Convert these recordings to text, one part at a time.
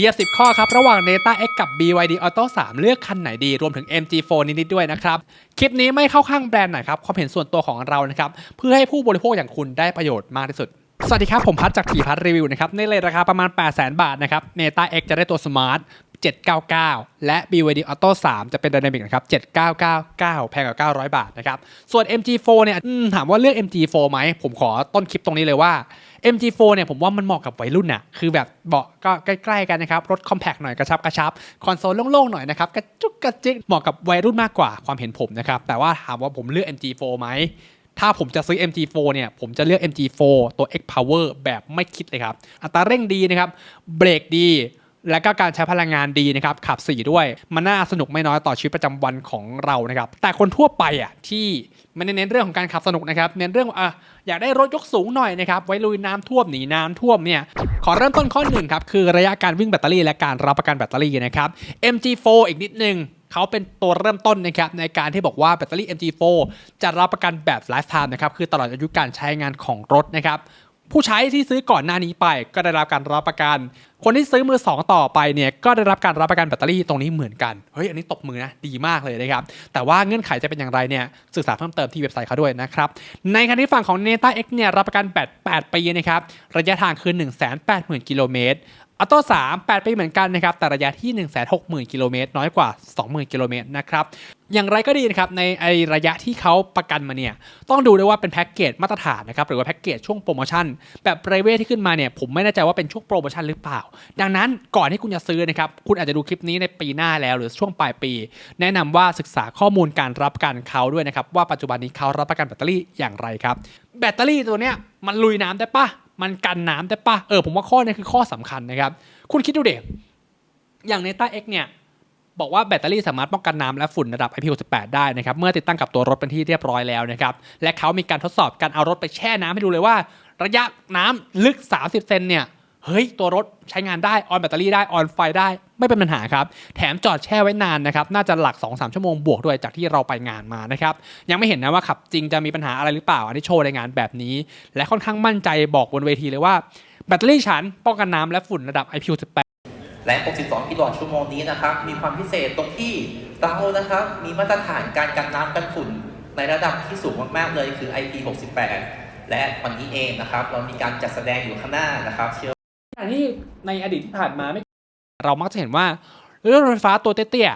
ทียสิบข้อครับ ระหว่าง Neta X กับ BYD Auto 3 เลือกคันไหนดีรวมถึง MG4 นิดๆด้วยนะครับ คลิปนี้ไม่เข้าข้างแบรนด์ไหนครับ ความเห็นส่วนตัวของเรานะครับ เพื่อให้ผู้บริโภคอย่างคุณได้ประโยชน์มากที่สุด สวัสดีครับ ผมพัดจากทีพัทรีวิวนะครับ ในเลทราคาประมาณ 8 0 0 0 0 0 บาทนะครับ Neta X จะได้ตัว Smart 799 และ BYD Auto 3 จะเป็น Dynamic นะครับ 7999 แพงกว่า 900 บาทนะครับ ส่วน MG4 เนี่ยถามว่าเลือก MG4 ไหม ผมขอต้นคลิปตรงนี้เลยว่า MG4 เนี่ยผมว่ามันเหมาะกับวัยรุ่นน่ะคือแบบเบาะก็ใกล้ๆกันนะครับ รถคอมแพคหน่อยกระชับกระชับ คอนโซลโล่งๆหน่อยนะครับกระจุกกระจิกเหมาะกับวัยรุ่นมากกว่าความเห็นผมนะครับ แต่ว่าถามว่าผมเลือก MG4 ไหมถ้าผมจะซื้อ MG4 เนี่ย ผมจะเลือก MG4 ตัว X Power แบบไม่คิดเลยครับ อัตราเร่งดีนะครับ เบรกดี และก็การใช้พลังงานดีนะครับขับ4ด้วย มันน่าสนุกไม่น้อยต่อชีวิตประจำวันของเรานะครับ แต่คนทั่วไปอะที่ม่ได้เน้นเรื่องของการขับสนุกนะครับเน้นเรื่องอะอยากได้รถยกสูงหน่อยนะครับไว้ลุยน้ำท่วมหนีน้ำท่วมเนี่ยขอเริ่มต้นข้อหนึ่งครับคือระยะการวิ่งแบตเตอรี่และการรับประกันแบตเตอรี่นะครับ MG4 อีกนิดนึงเขาเป็นตัวเริ่มต้นนะครับในการที่บอกว่าแบตเตอรี่ MG4 จะรับประกันแบบไลฟ์ไทม์นะครับคือตลอดอายุการใช้งานของรถนะครับ ผู้ใช้ที่ซื้อก่อนหน้านี้ไป ก็ได้รับการรับประกัน คนที่ซื้อมือ 2 ต่อไปเนี่ยก็ได้รับการรับประกันแบตเตอรี่ตรงนี้เหมือนกัน เฮ้ยอันนี้ตบมือนะดีมากเลยนะครับ แต่ว่าเงื่อนไขจะเป็นอย่างไรเนี่ยศึกษาเพิ่มเติมที่เว็บไซต์เขาด้วยนะครับ ในขณะที่ฝั่งของ Neta X เนี่ยรับประกัน 8 8 ปีนะครับ ระยะทางคือ 180,000 กิโลเมตร ออโต้3 8ปีเหมือนกันนะครับ แต่ระยะที่ 160,000 กิโลเมตรน้อยกว่า 20,000 กิโลเมตรนะครับ อย่างไรก็ดีนะครับ ในไอระยะที่เขาประกันมาเนี่ย ต้องดูด้วยว่าเป็นแพ็กเกจมาตรฐานนะครับ หรือว่าแพ็กเกจช่วงโปรโมชั่น แบบเรเวทที่ขึ้นมาเนี่ย ผมไม่แน่ใจว่าเป็นช่วงโปรโมชั่นหรือเปล่า ดังนั้นก่อนที่คุณจะซื้อนะครับ คุณอาจจะดูคลิปนี้ในปีหน้าแล้ว หรือช่วงปลายปี แนะนำว่าศึกษาข้อมูลการรับประกันเขาด้วยนะครับว่าปัจจุบันนี้เขารับประกันแบตเตอรี่อย่างไรครับแบตเตอรี่ตัวเนี้ยมันลุยน้ำได้ปะ มันกันน้ำได้ปะเออผมว่าข้อนี้คือข้อสำคัญนะครับ คุณคิดดูเด็อย่าง Neta X เนี่ยบอกว่าแบตเตอรี่สามารถป้องกันน้ำและฝุ่นระดับ IP68 ได้นะครับ เมื่อติดตั้งกับตัวรถเป็นที่เรียบร้อยแล้วนะครับ และเขามีการทดสอบการเอารถไปแช่น้ำให้ดูเลยว่า ระยะน้ำลึก 30 เซนเนี่ย เฮ้ย ตัวรถใช้งานได้ ออนแบตเตอรี่ได้ ออนไฟได้ ไม่เป็นปัญหาครับ แถมจอดแช่ไว้นานนะครับ น่าจะหลัก 2-3 ชั่วโมงบวกด้วยจากที่เราไปงานมานะครับ ยังไม่เห็นนะว่าขับจริงจะมีปัญหาอะไรหรือเปล่า อันนี้โชว์ในงานแบบนี้ และค่อนข้างมั่นใจบอกบนเวทีเลยว่าแบตเตอรี่ฉันป้องกันน้ำและฝุ่นระดับ IP68 และ 62 กิโลวัตต์ชั่วโมงนี้นะครับ มีความพิเศษตรงที่เรานะครับ มีมาตรฐานการกันน้ำกันฝุ่นในระดับที่สูงมากๆเลยคือ IP68 และวันนี้เองนะครับ เรามีการจัดแสดงอยู่ข้างหน้านะครับเชื่อ ที่ในอดีตที่ผ่านมาไม่ เรามักจะเห็นว่ารถไฟฟ้าตัวเตี้ย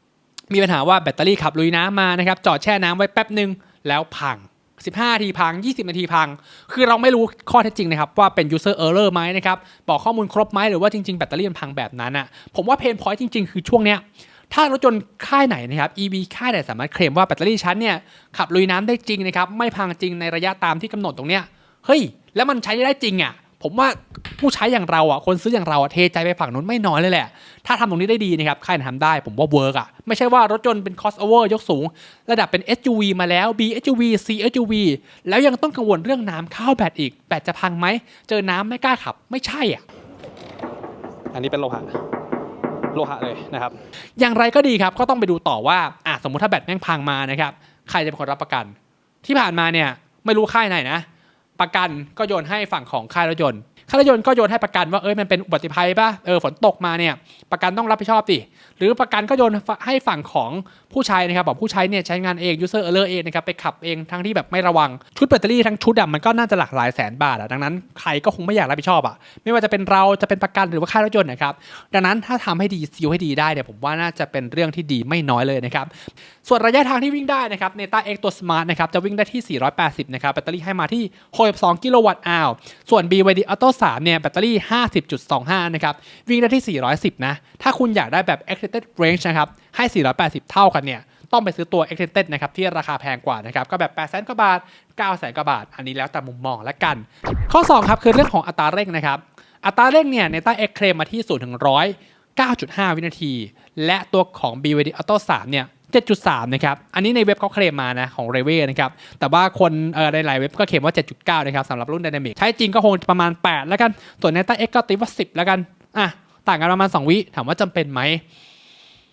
ๆมีปัญหาว่าแบตเตอรี่ขับลุยน้ำมานะครับ จอดแช่น้ำไว้แป๊บหนึ่งแล้วพัง 15นาทีพัง 20 นาทีพัง คือเราไม่รู้ข้อเท็จจริงนะครับ ว่าเป็น user error ไหมนะครับ บอกข้อมูลครบไหมหรือว่าจริงๆ แบตเตอรี่มันพังแบบนั้นอะ ผมว่าเพนพอยต์จริง ๆ คือช่วงเนี้ยถ้ารถยนต์ค่ายไหนนะครับ EV ค่ายไหนสามารถเคลมว่าแบตเตอรี่ชั้นเนี่ยขับลุยน้ำได้จริงนะครับไม่พังจริงในระยะตามที่กำหนดตรงเนี้ยเฮ้ยแล้วมันใช้ได้จริงอะ ผมว่าผู้ใช้อย่างเราอะคนซื้ออย่างเราอะเทใจไปฝั่งนู้นไม่น้อยเลยแหละ ถ้าทำตรงนี้ได้ดีนะครับค่ายไหนทำได้ผมว่าเวิร์กอะไม่ใช่ว่ารถยนต์เป็น crossover ยกสูง ระดับเป็น SUV มาแล้ว B SUV C SUV แล้วยังต้องกังวลเรื่องน้ำเข้าแบตอีก แบตจะพังไหม เจอน้ำไม่กล้าขับ ไม่ใช่อะ อันนี้เป็นโลหะโลหะเลยนะครับ อย่างไรก็ดีครับก็ต้องไปดูต่อว่าอะสมมุติถ้าแบตแม่งพังมานะครับใครจะเป็นคนรับประกัน ที่ผ่านมาเนี่ยไม่รู้ค่ายไหนนะ ประกันก็โยนให้ฝั่งของค่ายรถยนต์ ค่ารถยนต์ก็โยนให้ประกันว่าเอ้ยมันเป็นอุบัติภัยป่ะเออฝนตกมาเนี่ยประกันต้องรับผิดชอบดิหรือประกันก็โยนให้ฝั่งของผู้ใช้นะครับบอกผู้ใช้เนี่ยใช้งานเอง user error เองนะครับไปขับเองทั้งที่แบบไม่ระวังชุดแบตเตอรี่ทั้งชุดอะมันก็น่าจะหลากหลายแสนบาทอะดังนั้นใครก็คงไม่อยากรับผิดชอบอะไม่ว่าจะเป็นเราจะเป็นประกันหรือว่าค่ารถยนต์นะครับดังนั้นถ้าทำให้ดีซีลให้ดีได้เนี่ยผมว่าน่าจะเป็นเรื่องที่ดีไม่น้อยเลยนะครับส่วนระยะทางที่วิ่งได้นะครับ Neta X ตัว Smart นะครับจะวิ่งได้ที่ 480 นะครับแบตเตอรี่ให้มาที่ 62 กิโลวัตต์อาวส่วน BYD Auto 3เนี่ยแบตเตอรี่ 50.25 นะครับ วิ่งได้ที่ 410 นะ ถ้าคุณอยากได้แบบ Extended Range นะครับ ให้ 480 เท่ากันเนี่ย ต้องไปซื้อตัว Extended นะครับ ที่ราคาแพงกว่านะครับ ก็แบบ 8 0 0 0 0กว่าบาท 9 0 0 0 0กว่าบาท อันนี้แล้วแต่มุมมองและกัน ข้อ 2 ครับ คือเรื่องของอัตราเร่งนะครับ อัตราเร่งเนี่ย Neta X เคลมมาที่0ถึง100 9.5 วินาที และตัวของ BYD Auto 3 เนี่ย 7.3 นะครับ อันนี้ในเว็บเขาเคลมมานะของ r e v e นะครับ แต่ว่าคนเอ่อในหลายเว็บก็เคลมว่า 7.9 นะครับสำหรับรุ่น Dynamic ใช้จริงก็คงประมาณ 8 แล้วกัน ส่วน Neta X ก็ตีว่า 10 แล้วกัน อะ ต่างกันประมาณ 2 วิถามว่าจำเป็นไหม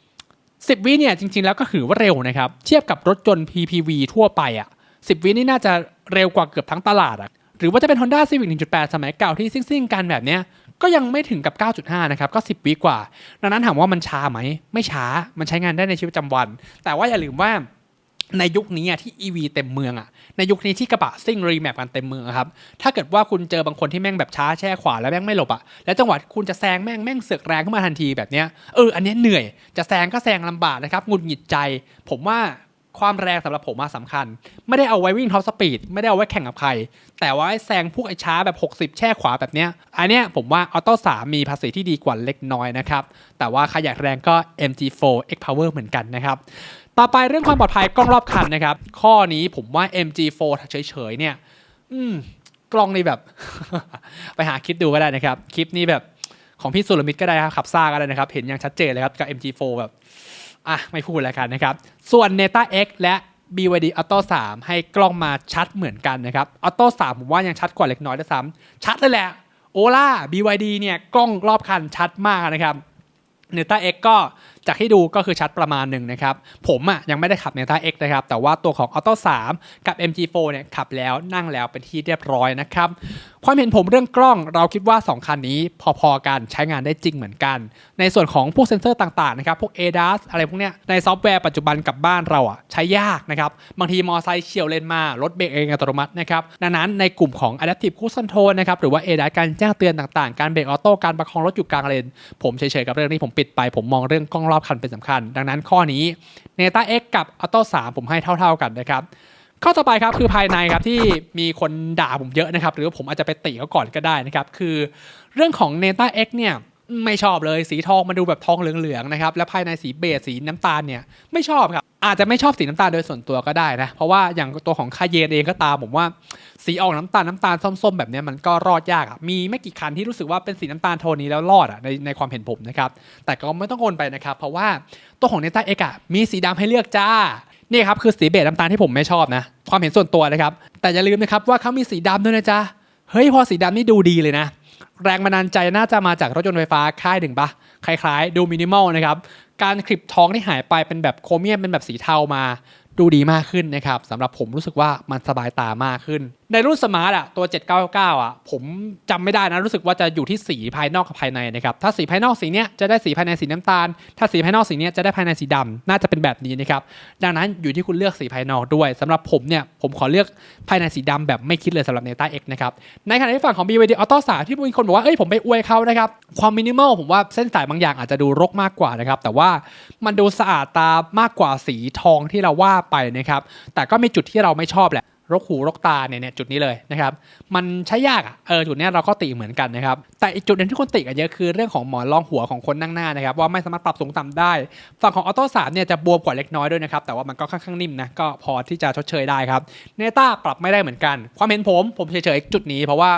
10 วิเนี่ยจริง ๆ แล้วก็ถือว่าเร็วนะครับ เทียบกับรถยนต์ PPV ทั่วไปอะ 10 วินี่น่าจะเร็วกว่าเกือบทั้งตลาดอะหรือว่าจะเป็น Honda Civic 1.8 สมัยเก่าที่ซิ่งๆกันแบบเนี้ย ก็ยังไม่ถึงกับ 9.5 นะครับ ก็ 10 วิกว่า ดังนั้นถามว่ามันช้าไหม ไม่ช้า มันใช้งานได้ในชีวิตประจำวัน แต่ว่าอย่าลืมว่าในยุคนี้ที่ EV เต็มเมืองอะในยุคนี้ที่กระบะซิ่งรีแมปกันเต็มเมืองครับ ถ้าเกิดว่าคุณเจอบางคนที่แม่งแบบช้าแช่ขวาแล้วแม่งไม่หลบอะแล้วจังหวะคุณจะแซงแม่งแม่งเสือกแรงขึ้นมาทันทีแบบเนี้ย เออ อันนี้เหนื่อย จะแซงก็แซงลำบากนะครับ หงุดหงิดใจ ผมว่า ความแรงสำหรับผมมาสำคัญ ไม่ได้เอาไว้วิ่งท็อปสปีดไม่ได้เอาไว้แข่งกับใคร แต่ว่าไอ้แซงพวกไอ้ช้าแบบ 60 แช่ขวาแบบเนี้ยอันเนี้ยผมว่าออโต้3มีภาษีที่ดีกว่าเล็กน้อยนะครับ แต่ว่าใครอยากแรงก็ MG4 X Power เหมือนกันนะครับ ต่อไปเรื่องความปลอดภัยกล้องรอบคันนะครับ ข้อนี้ผมว่า MG4 เฉยๆเนี่ย อืมกล้องนี่แบบ ไปหาคลิปดูก็ได้นะครับ คลิปนี้แบบของพี่สุรมิตรก็ได้ครับขับซ่าก็ได้นะครับ เห็นอย่างชัดเจนเลยครับกับ MG4 แบบ อะไม่พูดแล้วกันนะครับ ส่วน Neta X และ BYD Auto 3 ให้กล้องมาชัดเหมือนกันนะครับ Auto 3 ผมว่ายังชัดกว่าเล็กน้อยด้วยซ้ำชัดเลยแหละโอล่า BYD เนี่ยกล้องรอบคันชัดมากนะครับ Neta X ก็ จากที่ดูก็คือชัดประมาณหนึ่งนะครับ ผมอะยังไม่ได้ขับ Neta X นะครับ แต่ว่าตัวของ Auto 3 กับ MG4 เนี่ยขับแล้วนั่งแล้วเป็นที่เรียบร้อยนะครับ ความเห็นผมเรื่องกล้องเราคิดว่า 2 คันนี้พอๆกันใช้งานได้จริงเหมือนกัน ในส่วนของพวกเซ็นเซอร์ต่างๆนะครับ พวก ADAS อะไรพวกเนี้ยในซอฟต์แวร์ปัจจุบันกับบ้านเราอะใช้ยากนะครับ บางทีมอไซค์เฉียวเลนมารถเบรกเองอัตโนมัตินะครับดังนั้นในกลุ่มของ Adaptive Cruise Control นะครับหรือว่า ADAS การแจ้งเตือนต่างๆ การเบรกออโต้การประคองรถอยู่กลางเลนผมเฉยๆกับเรื่องนี้ผมปิดไปผมมองเรื่องกล้องรอบคันเป็นสำคัญ ดังนั้นข้อนี้ Neta X กับ Auto 3 ผมให้เท่า ๆกันนะครับข้อต่อไปครับคือภายในครับที่มีคนด่าผมเยอะนะครับ หรือว่าผมอาจจะไปติเขาก่อนก็ได้นะครับ คือเรื่องของ Neta X เนี่ยไม่ชอบเลยสีทองมันดูแบบทองเหลืองๆนะครับและภายในสีเบจสีน้ำตาลเนี่ยไม่ชอบครับอาจจะไม่ชอบสีน้ำตาลโดยส่วนตัวก็ได้นะเพราะว่าอย่างตัวของคาเยนเองก็ตามผมว่า สีออกน้ำตาลน้ำตาลส้มๆแบบนี้มันก็รอดยากอะมีไม่กี่คันที่รู้สึกว่าเป็นสีน้ำตาลโทนนี้แล้วรอดอะในในความเห็นผมนะครับแต่ก็ไม่ต้องโอนไปนะครับ เพราะว่าตัวของ Neta X อะมีสีดำให้เลือกจ้านี่ครับคือสีเบจน้ำตาลที่ผมไม่ชอบนะ ความเห็นส่วนตัวนะครับ แต่อย่าลืมนะครับว่าเขามีสีดำด้วยนะจ๊ะเฮ้ยพอสีดำนี่ดูดีเลยนะ แรงบันดาลใจน่าจะมาจากรถยนต์ไฟฟ้าค่ายหนึ่งปะคล้ายๆ ดูมินิมอลนะครับการคลิปท้องที่หายไปเป็นแบบโครเมียมเป็นแบบสีเทามา ดูดีมากขึ้นนะครับสำหรับผมรู้สึกว่ามันสบายตามากขึ้น ในรุ่นสมาร์ทอะตัว 799อะผมจำไม่ได้นะ รู้สึกว่าจะอยู่ที่สีภายนอกกับภายในนะครับ ถ้าสีภายนอกสีเนี้ยจะได้สีภายในสีน้ำตาล ถ้าสีภายนอกสีเนี้ยจะได้ภายในสีดำน่าจะเป็นแบบนี้นะครับ ดังนั้นอยู่ที่คุณเลือกสีภายนอกด้วยสำหรับผมเนี่ยผมขอเลือกภายในสีดำแบบไม่คิดเลยสำหรับ Neta X นะครับ ในขณะที่ฝั่งของ BYD Auto 3ที่มีคนบอกว่า เอ้ยผมไปอวยเขานะครับ ความมินิมอลผมว่าเส้นสายบางอย่างอาจจะดูรกมากกว่านะครับ แต่ว่ามันดูสะอาดตามากกว่าสีทองที่เราว่าไปนะครับ แต่ก็มีจุดที่เราไม่ชอบแหละ รกหูรกตาเนี่ยเนี่ยจุดนี้เลยนะครับมันใช้ยากอะเออจุดนี้เราก็ติเหมือนกันนะครับแต่อีกจุดหนึงที่คนติกันเยอะคือเรื่องของหมอนรองหัวของคนนั่งหน้านะครับว่าไม่สามารถปรับสูงต่ำได้ ฝั่งของออโต้สามเนี่ยจะบวมกว่าเล็กน้อยด้วยนะครับแต่ว่ามันก็ค่อนข้างนิ่มนะก็พอที่จะชดเชยได้ครับเนต้าปรับไม่ได้เหมือนกัน ความเห็นผมผมเฉยๆจุดนี้เพราะว่า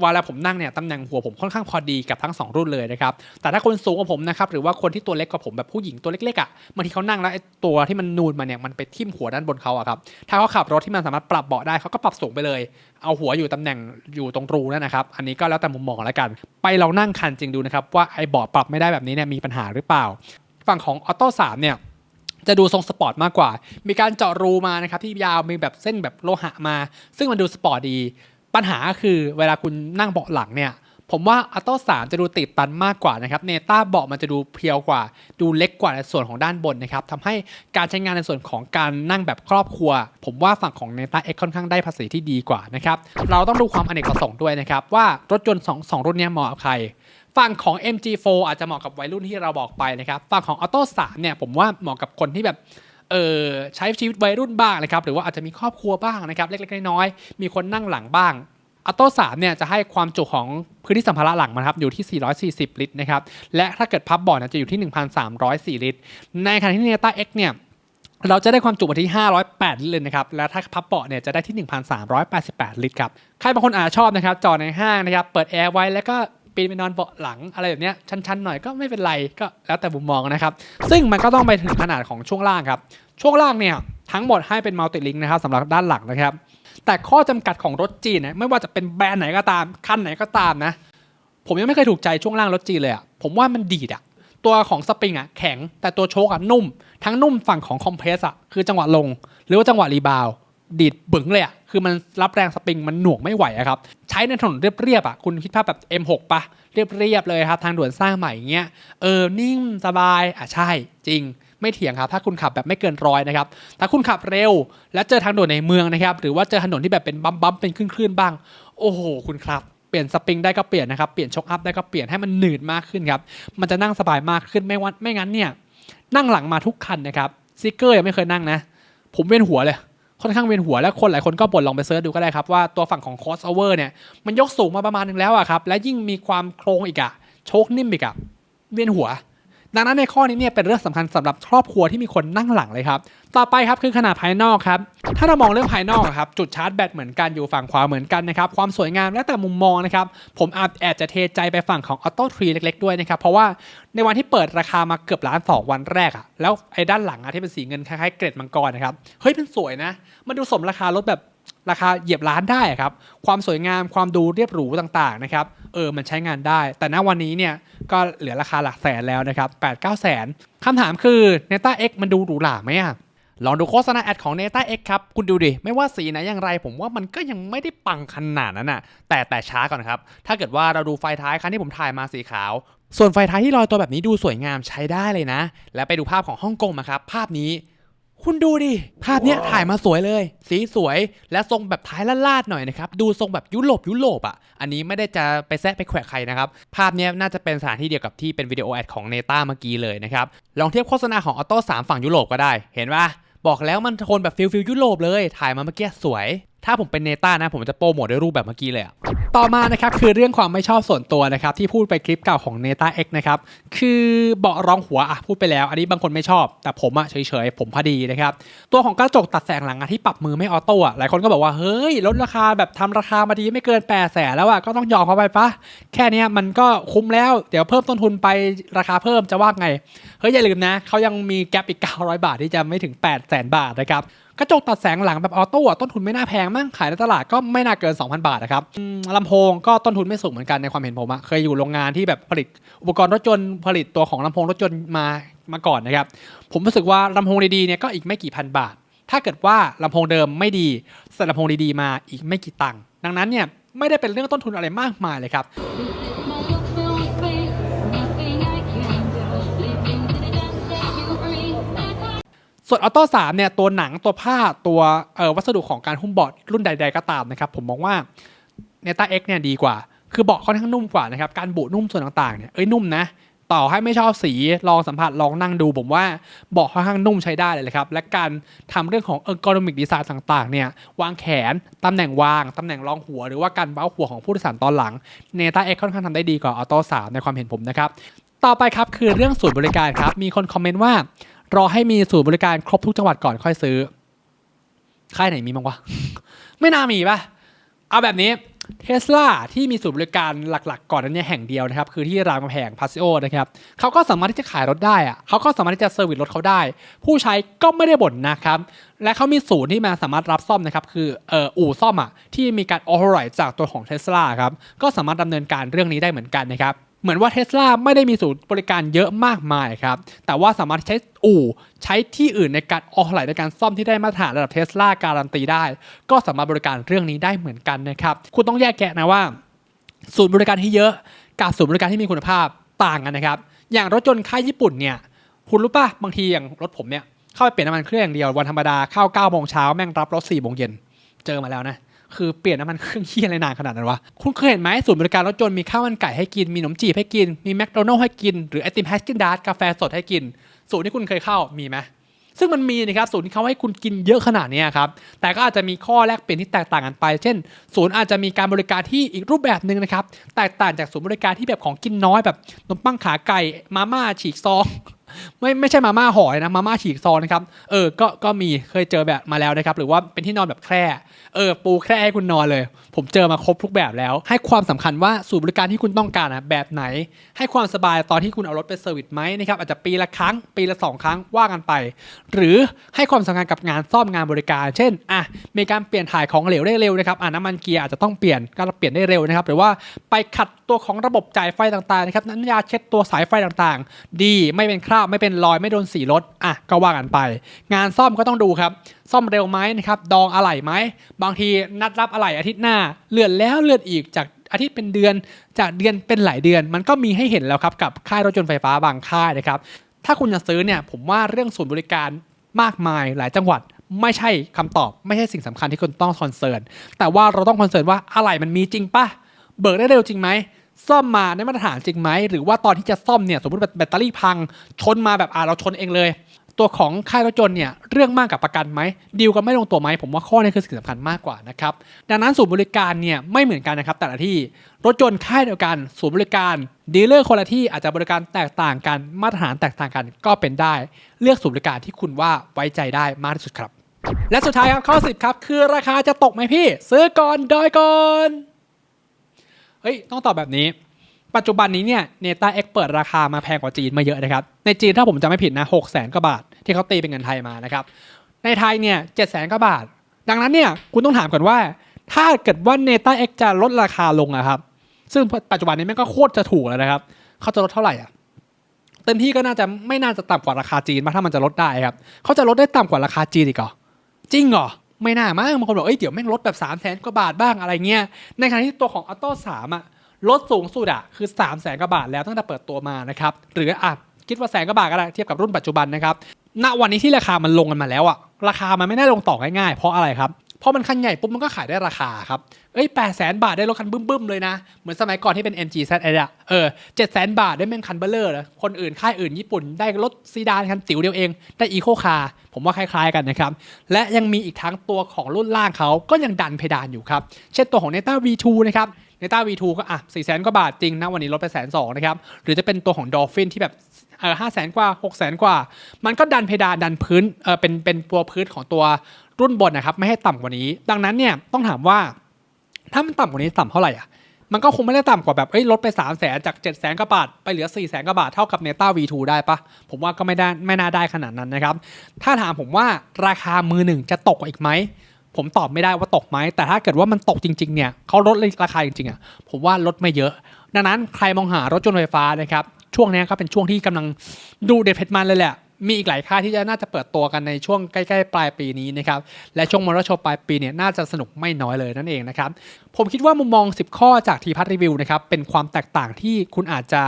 เวลาผมนั่งเนี่ยตำแหน่งหัวผมค่อนข้างพอดีกับทั้ง 2 รุ่นเลยนะครับ แต่ถ้าคนสูงกว่าผมนะครับหรือว่าคนที่ตัวเล็กกว่าผมแบบผู้หญิงตัวเล็กๆอะบางทีเขานั่งแล้วไอ้ตัวที่มันนูนมาเนี่ยมันไปทิ่มหัวด้านบนเขาอะครับถ้าเขาขับรถที่มันสามารถปรับเบาะได้เขาก็ปรับสูงไปเลย เอาหัวอยู่ตำแหน่งอยู่ตรงรูนั่นนะครับ อันนี้ก็แล้วแต่มุมมองแล้วกัน ไปลองนั่งคันจริงดูนะครับว่าไอ้เบาะปรับไม่ได้แบบนี้เนี่ยมีปัญหาหรือเปล่า ฝั่งของออโต้3เนี่ยจะดูทรงสปอร์ตมากกว่า มีการเจาะรูมานะครับที่ยาวมีแบบเส้นแบบโลหะมา ซึ่งมันดูสปอร์ตดี ปัญหาคือเวลาคุณนั่งเบาะหลังเนี่ย ผมว่าอัตโต้3จะดูติดตันมากกว่านะครับเนต้าเบาะมันจะดูเพียวกว่า ดูเล็กกว่าในส่วนของด้านบนนะครับทำให้การใช้งานในส่วนของการนั่งแบบครอบครัว ผมว่าฝั่งของเนต้า X ค่อนข้างได้ภาษีที่ดีกว่านะครับเราต้องดูความอเนกประสงค์ด้วยนะครับว่ารถยนต์สองสองรุ่นเนี้ยเหมาะกับใครฝั่งของ MG4 อาจจะเหมาะกับวัยรุ่นที่เราบอกไปนะครับ ฝั่งของ Auto 3เนี่ยผมว่าเหมาะกับคนที่แบบ เออใช้ชีวิตวัยรุ่นบ้างนะครับหรือว่าอาจจะมีครอบครัวบ้างนะครับเล็กๆน้อยๆมีคนนั่งหลังบ้างอัตโต้3เนี่ยจะให้ความจุของพื้นที่สัมภาระหลังมันครับอยู่ที่ 440 ลิตรนะครับและถ้าเกิดพับเบาะเนี่ยจะอยู่ที่ 1,304 ลิตร ในขณะที่ Neta X เอ็กเนี่ยเราจะได้ความจุมาที่ 508 ลิตรเลยนะครับ และถ้าพับเบาะเนี่ยจะได้ที่ 1,388 ลิตรครับ ใครบางคนอาจชอบนะครับ จอดในห้างนะครับ เปิดแอร์ไว้แล้วก็ ปีนไปนอนเบาะหลังอะไรแบบเนี้ยชันๆหน่อยก็ไม่เป็นไรก็แล้วแต่มุมมองนะครับ ซึ่งมันก็ต้องไปถึงขนาดของช่วงล่างครับ ช่วงล่างเนี่ยทั้งหมดให้เป็นมัลติลิงนะครับสำหรับด้านหลังนะครับ แต่ข้อจำกัดของรถจีนเนี่ยไม่ว่าจะเป็นแบรนด์ไหนก็ตามคันไหนก็ตามนะ ผมยังไม่เคยถูกใจช่วงล่างรถจีนเลยอะผมว่ามันดีดอะตัวของสปริงอะแข็งแต่ตัวโชคอะนุ่ม ทั้งนุ่มฝั่งของคอมเพรสอะคือจังหวะลง หรือว่าจังหวะรีบาว ดีดบึ๋งเลยอะคือมันรับแรงสปริงมันหน่วงไม่ไหวอะครับ ใช้ในถนนเรียบๆอะคุณคิดภาพแบบ M6 ปะเรียบๆเลยครับ ทางด่วนสร้างใหม่อย่างเงี้ยเออนิ่งสบายอะใช่จริงไม่เถียงครับ ถ้าคุณขับแบบไม่เกินร้อยนะครับถ้าคุณขับเร็ว และเจอทางด่วนในเมืองนะครับ หรือว่าเจอถนนที่แบบเป็นบัมบัมเป็นคลื่นๆบ้าง โอ้โห คุณครับเปลี่ยนสปริงได้ก็เปลี่ยนนะครับ เปลี่ยนช็อคอัพได้ก็เปลี่ยนให้มันหนืดมากขึ้นครับ มันจะนั่งสบายมากขึ้นไม่ว่าไม่งั้นเนี่ย นั่งหลังมาทุกคันนะครับซิกเกอร์ยังไม่เคยนั่งนะ ผมเวียนหัวเลย ค่อนข้างเวียนหัวและคนหลายคนก็บ่นลองไปเซิร์ชดูก็ได้ครับว่าตัวฝั่งของคอสโอเวอร์เนี่ยมันยกสูงมาประมาณนึงแล้วอะครับและยิ่งมีความโครงอีกอะโชคนิ่มอีกอะเวียนหัว ดังนั้นในข้อนี้เนี่ยเป็นเรื่องสำคัญสำหรับครอบครัวที่มีคนนั่งหลังเลยครับ ต่อไปครับคือขนาดภายนอกครับ ถ้าเรามองเรื่องภายนอกครับจุดชาร์จแบตเหมือนกันอยู่ฝั่งขวาเหมือนกันนะครับ ความสวยงามและแต่มุมมองนะครับ ผมอาจแอบจะเทใจไปฝั่งของ Auto 3เล็กๆด้วยนะครับ เพราะว่าในวันที่เปิดราคามาเกือบล้านสองวันแรกอะแล้วไอ้ด้านหลังอะที่เป็นสีเงินคล้ายๆเกร็ดมังกรนะครับเฮ้ยเป็นสวยนะมันดูสมราคารถแบบ ราคาเหยียบล้านได้ครับ ความสวยงามความดูเรียบหรูต่างๆนะครับ เออมันใช้งานได้ แต่ณวันนี้เนี่ยก็เหลือราคาหลักแสนแล้วนะครับ8 9แสนคำถามคือ Neta X มันดูหรูหราไหมอะลองดูโฆษณาแอดของ Neta X ครับ คุณดูดิ ไม่ว่าสีไหนอย่างไร ผมว่ามันก็ยังไม่ได้ปังขนาดนั้นน่ะ แต่แต่ช้าก่อนครับ ถ้าเกิดว่าเราดูไฟท้ายคันที่ผมถ่ายมาสีขาว ส่วนไฟท้ายที่ลอยตัวแบบนี้ดูสวยงามใช้ได้เลยนะ แล้วไปดูภาพของฮ่องกงมาครับ ภาพนี้ คุณดูดิ ภาพเนี้ยถ่ายมาสวยเลย สีสวยและทรงแบบท้ายลาดๆหน่อยนะครับ ดูทรงแบบยุโรปยุโรปอะ อันนี้ไม่ได้จะไปแซะไปแขวะใครนะครับ ภาพเนี้ยน่าจะเป็นสถานที่เดียวกับที่เป็นวิดีโอแอดของเนต้าเมื่อกี้เลยนะครับ ลองเทียบโฆษณาของออโต้3ฝั่งยุโรปก็ได้ เห็นปะบอกแล้วมันโทนแบบฟิลฟิลยุโรปเลย ถ่ายมาเมื่อกี้สวย ถ้าผมเป็นเนต้านะ ผมจะโปรโมทด้วยรูปแบบเมื่อกี้เลยอะต่อมานะครับคือเรื่องความไม่ชอบส่วนตัวนะครับที่พูดไปคลิปเก่าของ Neta X นะครับคือเบาะรองหัวอะพูดไปแล้ว อันนี้บางคนไม่ชอบ แต่ผมอะเฉยๆผมพอดีนะครับตัวของกระจกตัดแสงหลังอะที่ปรับมือไม่ออโต้อะหลายคนก็บอกว่าเฮ้ยลดราคาแบบทำราคามาดีไม่เกิน8ปดแสนแล้วอะก็ต้องยอมเขาไปปะแค่นี้มันก็คุ้มแล้วเดี๋ยวเพิ่มต้นทุนไปราคาเพิ่มจะว่าไงเฮ้ยอย่าลืมนะเขายังมีแกลบอีก900 บาทที่จะไม่ถึง8 0 0 0 0 0 บาทนะครับ กระจกตัดแสงหลังแบบออโต้ต้นทุนไม่น่าแพงมั้งขายในตลาดก็ไม่น่าเกิน 2,000 บาทนะครับลำโพงก็ต้นทุนไม่สูงเหมือนกันในความเห็นผมอะเคยอยู่โรงงานที่แบบผลิตอุปกรณ์รถยนต์ผลิตตัวของลำโพงรถยนต์มามาก่อนนะครับผมรู้สึกว่าลำโพงดีๆเนี่ยก็อีกไม่กี่พันบาท ถ้าเกิดว่าลำโพงเดิมไม่ดีใส่ลำโพงดีๆมาอีกไม่กี่ตังค์ดังนั้นเนี่ยไม่ได้เป็นเรื่องต้นทุนอะไรมากมายเลยครับ ส่วนออโต้3เนี่ยตัวหนังตัวผ้าตัวออวัสดุของการหุ้มเบาะรุ่นใด ๆ ก็ตามนะครับ ผมมองว่า n e t a X เเนี่ยดีกว่า คือเบาะค่อนข้างนุ่มกว่านะครับ การบุนุ่มส่วนต่างๆเนี่ยเอ้ยนุ่มนะ ต่อให้ไม่ชอบสีลองสัมผัสลองนั่งดู ผมว่าเบาะค่อนข้างนุ่มใช้ได้เลยครับ และการทำเรื่องของ ergonomic design ต่างๆ เนี่ยวางแขนตำแหน่งวางตำแหน่งรองหัว หรือว่าการเบ้าหัวของผู้โดยสารตอนหลัง n e t a X ค่อนข้างทำได้ดีกว่า Auto 3ในความเห็นผมนะครับต่อไปครับคือเรื่องศูนย์บริการครับมีคนคอมเมนต์ว่า รอให้มีศูนย์บริการครบทุกจังหวัดก่อนค่อยซื้อ ค่ายไหนมีบ้างวะ ไม่น่ามีปะเอาแบบนี้เทสลาที่มีศูนย์บริการหลักๆ ก่อนนั้นเนี่ยแห่งเดียวนะครับ คือที่รามคำแหงพาซิโอนะครับเขาก็สามารถที่จะขายรถได้อะเขาก็สามารถที่จะเซอร์วิสรถเขาได้ ผู้ใช้ก็ไม่ได้บ่นนะครับ และเขามีศูนย์ที่มาสามารถรับซ่อมนะครับ คือเอ่ออู่ซ่อมอะที่มีการออ t ไรจากตัวของเทสลาครับก็สามารถดำเนินการเรื่องนี้ได้เหมือนกันนะครับ เหมือนว่าเทสลาไม่ได้มีศูนย์บริการเยอะมากมายครับ แต่ว่าสามารถใช้อู่ใช้ที่อื่นในการออกไหลในการซ่อมที่ได้มาตรฐานระดับเทสลาการันตีได้ ก็สามารถบริการเรื่องนี้ได้เหมือนกันนะครับคุณต้องแยกแยะนะว่า ศูนย์บริการที่เยอะกับศูนย์บริการที่มีคุณภาพต่างกันนะครับ อย่างรถยนต์ค่ายญี่ปุ่นเนี่ยคุณรู้ป่ะบางทีอย่างรถผมเนี่ยเข้าไปเปลี่ยนน้ำมันเครื่องอย่างเดียววันธรรมดาเข้า9โมงเช้าแม่งรับรถ4โมงเย็นเจอมาแล้วนะ คือเปลี่ยนน้ำมันเครื่องเฮียอะไรนานขนาดนั้นวะ คุณเคยเห็นไหมศูนย์บริการรถยนต์มีข้าวมันไก่ให้กิน มีขนมจีบให้กิน มีแมคโดนัลล์ให้กิน หรือไอติมแฮชกินดาร์กาแฟสดให้กิน ศูนย์ที่คุณเคยเข้ามีไหมซึ่งมันมีนะครับศูนย์ที่เขาให้คุณกินเยอะขนาดนี้ครับ แต่ก็อาจจะมีข้อแลกเปลี่ยนที่แตกต่างกันไป เช่น ศูนย์อาจจะมีการบริการที่อีกรูปแบบหนึ่งนะครับ แตกต่างจากศูนย์บริการที่แบบของกินน้อยแบบขนมปังขาไก่ มาม่าฉีกซอง ไม่ไม่ใช่มาม่าหอยนะมาม่าฉีกซองนะครับเออก็ก็มีเคยเจอแบบมาแล้วนะครับ หรือว่าเป็นที่นอนแบบแคร่เออปูแคร่ให้คุณนอนเลย ผมเจอมาครบทุกแบบแล้ว ให้ความสำคัญว่าศูนย์บริการที่คุณต้องการอะแบบไหน ให้ความสบายตอนที่คุณเอารถไปเซอร์วิสไหมนะครับอาจจะปีละครั้ง ปีละสองครั้งว่ากันไป หรือให้ความสำคัญกับงานซ่อมงานบริการ เช่นอะมีการเปลี่ยนถ่ายของเหลวได้เร็วนะครับอะน้ำมันเกียร์อาจจะต้องเปลี่ยนก็เปลี่ยนได้เร็วนะครับหรือว่าไปขัดตัวของระบบจ่ายไฟต่างๆนะครับน้ำยาเช็ดตัวสายไฟต่างๆ ดีไม่เป็นคราบไม่เป็นรอยไม่โดนสีรถอะก็ว่ากันไป งานซ่อมก็ต้องดูครับ ซ่อมเร็วไหมนะครับดองอะไหล่ไหมบางทีนัดรับอะไหล่อาทิตย์หน้าเลื่อนแล้วเลื่อนอีกจากอาทิตย์เป็นเดือน จากเดือนเป็นหลายเดือน มันก็มีให้เห็นแล้วครับกับค่ายรถยนต์ไฟฟ้าบางค่ายนะครับถ้าคุณจะซื้อเนี่ยผมว่าเรื่องศูนย์บริการมากมายหลายจังหวัดไม่ใช่คำตอบไม่ใช่สิ่งสำคัญที่คุณต้องคอนเซิร์นแต่ว่าเราต้องคอนเซิร์นว่าอะไรมันมีจริงปะเบิกได้เร็วจริงไหม ซ่อมมาได้มาตรฐานจริงไหม หรือว่าตอนที่จะซ่อมเนี่ยสมมติแบตเตอรี่พัง ชนมาแบบอ่าเราชนเองเลย ตัวของค่ายรถยนต์เนี่ยเรื่องมากกับประกันไหมดีลกันไม่ลงตัวไหมผมว่าข้อนี้คือสิ่งสำคัญมากกว่านะครับดังนั้นศูนย์บริการเนี่ยไม่เหมือนกันนะครับแต่ละที่รถยนต์ค่ายเดียวกันศูนย์บริการดีลเลอร์คนละที่อาจจะบริการแตกต่างกันมาตรฐานแตกต่างกันก็เป็นได้ เลือกศูนย์บริการที่คุณว่าไว้ใจได้มากที่สุดครับ และสุดท้ายครับข้อสิบครับคือราคาจะตกไหมพี่ ซื้อก่อนดอยก่อน เฮ้ยต้องตอบแบบนี้ ปัจจุบันนี้เนี่ยเนต้าเอ็กเปิดราคามาแพงกว่าจีนมาเยอะนะครับ ในจีนถ้าผมจำไม่ผิดนะหกแสนกว่าบาท ที่เขาตีเป็นเงินไทยมานะครับ ในไทยเนี่ยเจ็ดแสนกว่าบาท ดังนั้นเนี่ยคุณต้องถามก่อนว่า ถ้าเกิดว่าเนต้าเอ็กจะลดราคาลงอะครับ ซึ่งปัจจุบันนี้แม่งก็โคตรจะถูกแล้วนะครับเขาจะลดเท่าไหร่อะเต็มที่ก็น่าจะไม่น่าจะต่ำกว่าราคาจีนมาถ้ามันจะลดได้ครับเขาจะลดได้ต่ำกว่าราคาจีนอีกเหรอจริงเหรอ ไม่น่ามากบางคนบอกเอ้ยเดี๋ยวแม่งลดแบบ3ามแสนกว่าบาทบ้างอะไรเงี้ย ในขณะที่ตัวของอัลโต้สามอะลดสูงสุดอะคือ3ามแสนกว่าบาทแล้วตั้งแต่เปิดตัวมานะครับ หรืออะคิดว่าแสนกว่าบาทก็ได้เทียบกับรุ่นปัจจุบันนะครับ ณ วันนี้ที่ราคามันลงกันมาแล้วอะราคามันไม่ได้ลงต่อง่ายๆ เพราะอะไรครับ พราะมันคันใหญ่ปุ๊บมันก็ขายได้ราคาครับ เอ้ยแปดแสนบาทได้รถคันบึ้มๆเลยนะ เหมือนสมัยก่อนที่เป็น MG Z อะเออเจ็ดแสนบาทได้แม่งคันเบลเลอร์คนอื่นค่ายอื่นญี่ปุ่นได้รถซีดานคันติ๋วเดียวเอง ได้อีโคคาร์ผมว่าคล้ายๆกันนะครับ และยังมีอีกทั้งตัวของรุ่นล่างเขาก็ยังดันเพดานอยู่ครับ เช่นตัวของ Neta V2 นะครับ Neta V2 ก็อะ4 0 0 0 0 0กว่าบาทจริงนะวันนี้ลดไปแสนสองนะครับ หรือจะเป็นตัวของ Dolphin ที่แบบเออห้าแสนกว่า6 0 0 0 0กว่า มันก็ดันเพดานดันพื้นเออเป็นเป็นตัวพื้นของตัว รุ่นบนนะครับไม่ให้ต่ำกว่านี้ ดังนั้นเนี่ยต้องถามว่าถ้ามันต่ำกว่านี้ต่ำเท่าไหร่อะมันก็คงไม่ได้ต่ำกว่าแบบเอ้ยลดไป 3 0 0แสนจาก 7 0 0แสนกว่าบาท ไปเหลือ 4 0 0แสนกว่าบาท เท่ากับ Neta V2 ได้ปะผมว่าก็ไม่ได้ไม่น่าได้ขนาดนั้นนะครับ ถ้าถามผมว่าราคามือหนึ่งจะตกกว่าอีกไหม ผมตอบไม่ได้ว่าตกไหม แต่ถ้าเกิดว่ามันตกจริงๆเนี่ยเขาลดราคาจริงๆอะผมว่าลดไม่เยอะ ดังนั้นใครมองหารถยนต์ไฟฟ้านะครับช่วงนี้ก็เป็นช่วงที่กำลังดูเด็ดเผ็ดมันเลยแหละ มีอีกหลายค่ายที่จะน่าจะเปิดตัวกันในช่วงใกล้ ๆ ปลายปีนี้นะครับและช่วงมอเตอร์โชว์ปลายปีเนี่ยน่าจะสนุกไม่น้อยเลยนั่นเองนะครับ ผมคิดว่ามุมมอง 10 ข้อจากทีพัทรีวิวนะครับเป็นความแตกต่างที่คุณอาจจะ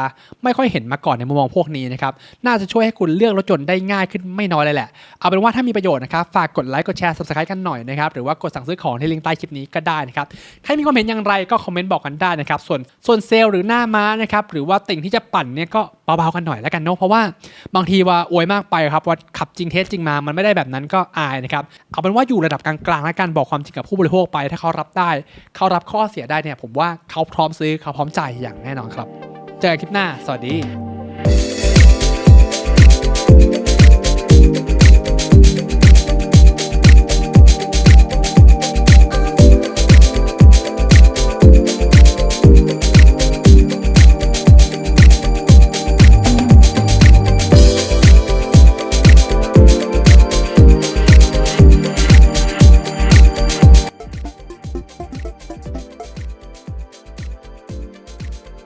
ไม่ค่อยเห็นมาก่อนในมุมมองพวกนี้นะครับน่าจะช่วยให้คุณเลือกรถยนต์ได้ง่ายขึ้นไม่น้อยเลยแหละ เอาเป็นว่าถ้ามีประโยชน์นะครับฝากกดไลค์กดแชร์ subscribe กันหน่อยนะครับหรือว่ากดสั่งซื้อของที่ลิงก์ใต้คลิปนี้ก็ได้นะครับใครมีความเห็นอย่างไรก็คอมเมนต์บอกกันได้นะครับส่วนส่วนเซลล์หรือหน้าม้านะครับหรือว่าติ่งที่จะปั่นเนี่ยก็เบาๆกันหน่อยแล้วกันเนาะเพราะว่าบางทีว่าอวยมากไปครับว่าขับจริงเทสจริงมามันไม่ได้แบบนั้นก็อายนะครับเอาเป็นว่าอยู่ระดับกลางๆและการบอกความจริงกับผู้บริโภคไปถ้าเขารับได้เขาับข้อเสียได้เนี่ยผมว่าเขาพร้อมซื้อเขาพร้อมจ่ายอย่างแน่นอนครับ เจอกันคลิปหน้า สวัสดี